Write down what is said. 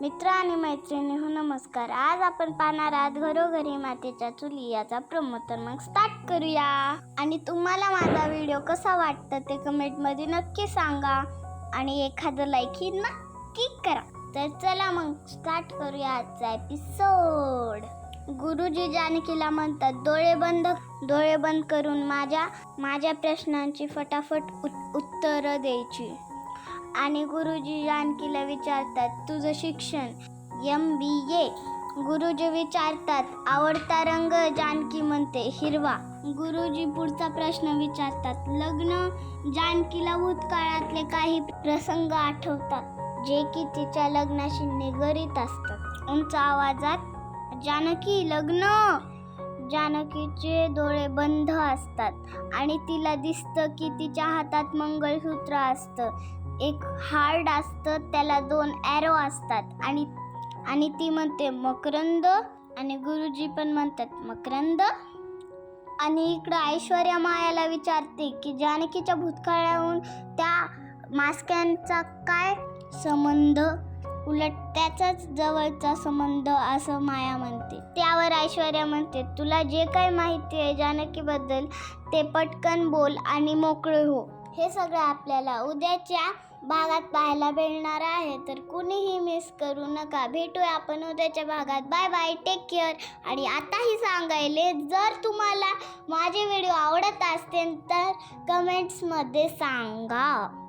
मित्र आणि मैत्रिणी हो नमस्कार. आज आपण पाहणार आहात घरोघरी मातेच्या चुली याचा प्रमो तर मग स्टार्ट करूया. आणि तुम्हाला माझा व्हिडिओ कसा वाटतं ते कमेंटमध्ये नक्की सांगा. आणि एखादं लाईकही नक्की करा. तर चला मग स्टार्ट करूया आजचा एपिसोड गुरुजी जानकीला म्हणतात डोळे बंद डोळे बंद करून माझ्या माझ्या प्रश्नांची फटाफट उत- उत्तरं द्यायची. आणि गुरुजी जानकीला विचारतात तुझं शिक्षण एम बी ए गुरुजी विचारतात आवडता रंग जानकी म्हणते हिरवा गुरुजी पुढचा प्रश्न विचारतात लग्न जानकीला भूतकाळातले काही प्रसंग आठवतात जे की तिच्या लग्नाशी निगडीत असतात उंच आवाजात जानकी लग्न जानकीचे डोळे बंद असतात आणि तिला दिसतं की तिच्या हातात मंगळसूत्र असतं. एक हार्ड असतं त्याला दोन ॲरो असतात. आणि आणि ती म्हणते मकरंद आणि गुरुजी पण म्हणतात मकरंद. आणि इकडं ऐश्वर्या मायाला विचारते की जानकीच्या भूतकाळाहून त्या मास्क्यांचा काय संबंध? उलट त्याचाच जवळचा संबंध असं माया म्हणते. त्यावर ऐश्वर्या म्हणते तुला जे काही माहिती आहे जानकीबद्दल ते पटकन बोल आणि मोकळे हो. हे सगळं आपल्याला उद्याच्या भागात पाहायला मिळणार आहे. तर कुणीही मिस करू नका. भेटूया आपण उद्याच्या भागात. बाय बाय टेक केअर आणि आताही सांगायले जर तुम्हाला माझे व्हिडिओ आवडत असतील तर कमेंट्समध्ये सांगा.